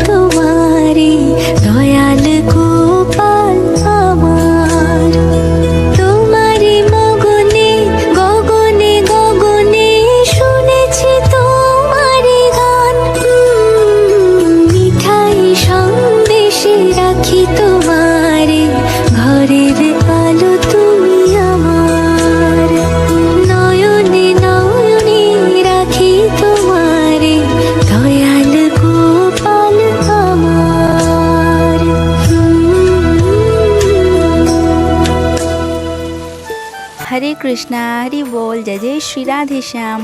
তোমার হরে কৃষ্ণা, হরি বল, জয় জয় শ্রী রাধে শ্যাম।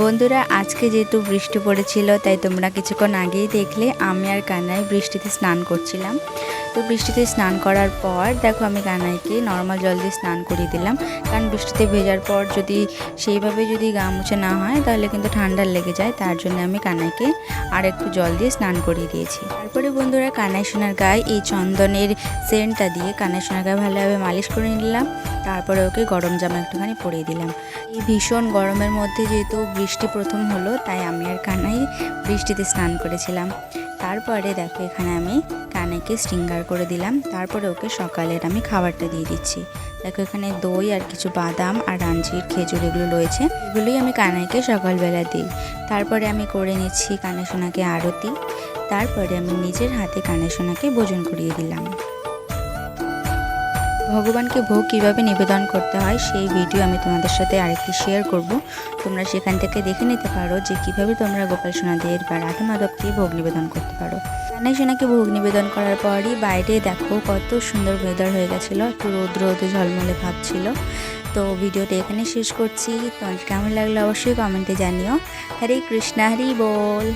বন্ধুরা, আজকে যেহেতু বৃষ্টি পড়েছিল, তাই তোমরা কিছুক্ষণ আগেই দেখলে আমি আর কানাই বৃষ্টিতে স্নান করছিলাম। তো বৃষ্টিতে স্নান করার পর, দেখো আমি কানাইকে নর্মাল জল দিয়ে স্নান করিয়ে দিলাম। কারণ বৃষ্টিতে ভেজার পর যদি সেইভাবে যদি গা মুছে না হয়, তাহলে কিন্তু ঠান্ডা লেগে যায়। তার জন্য আমি কানাইকে আর একটু জল দিয়ে স্নান করিয়ে দিয়েছি। তারপরে বন্ধুরা, কানাই সোনার গায়ে এই চন্দনের সেন্টটা দিয়ে কানাই সোনার গায়ে ভালোভাবে মালিশ করে নিলাম। তারপরে ওকে গরম জামা একটুখানি পরিয়ে দিলাম। এই ভীষণ গরমের মধ্যে যেহেতু বৃষ্টি প্রথম হলো, তাই আমি আর কানাই বৃষ্টিতে স্নান করেছিলাম। তারপরে দেখো এখানে আমি কানাইকে শৃঙ্গার করে দিলাম। তারপরে ওকে সকালের আমি খাবারটা দিয়ে দিচ্ছি। দেখো এখানে দই আর কিছু বাদাম আর রাঞ্জির খেজুর এগুলো রয়েছে। এগুলোই আমি কানাইকে সকালবেলা দিই। তারপরে আমি করে নিচ্ছি কানে সোনাকে আরতি। তারপরে আমি নিজের হাতে কানে সোনাকে ভোজন করিয়ে দিলাম। ভগবানকে ভোগ কীভাবে নিবেদন করতে হয় সেই ভিডিও আমি তোমাদের সাথে আরেকটি শেয়ার করব। তোমরা সেখান থেকে দেখে নিতে পারো যে কীভাবে তোমরা গোপাল সোনাদের বা রাধা মাধবকে ভোগ নিবেদন করতে পারো। কানাই সোনাকে ভোগ নিবেদন করার পরই বাইরে দেখো কত সুন্দর ওয়েদার হয়ে গেছিল, একটু রোদ ঝলমলে ভাব ছিল। তো ভিডিওটা এখানে শেষ করছি। তোমার কেমন লাগল অবশ্যই কমেন্টে জানিও। হরে কৃষ্ণা, হরি বল।